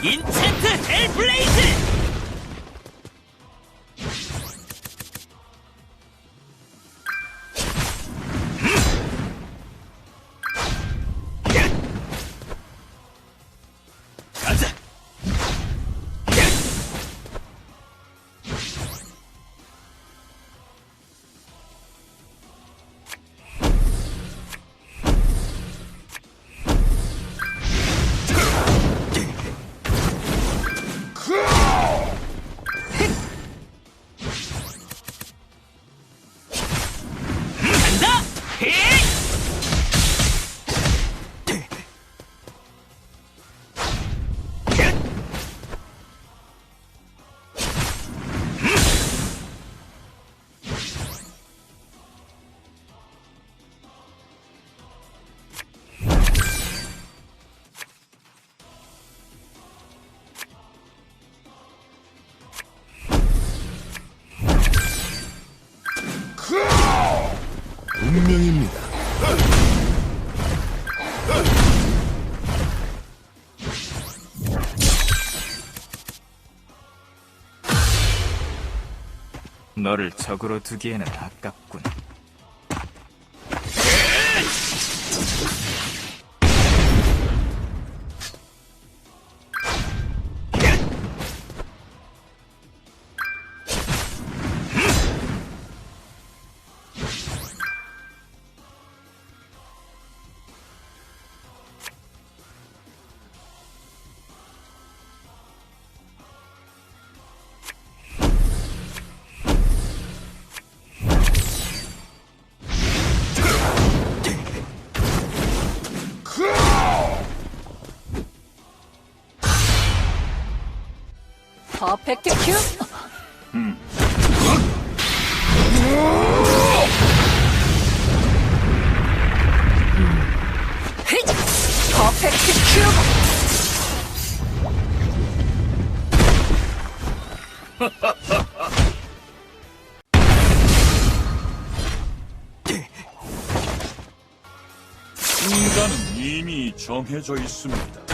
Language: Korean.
인챈트 헬블레이즈! 운명입니다. 너를 적으로 두기에는 아깝군. 퍼펙트 큐. 휘! 퍼펙트 큐. 인간은 이미 정해져 있습니다.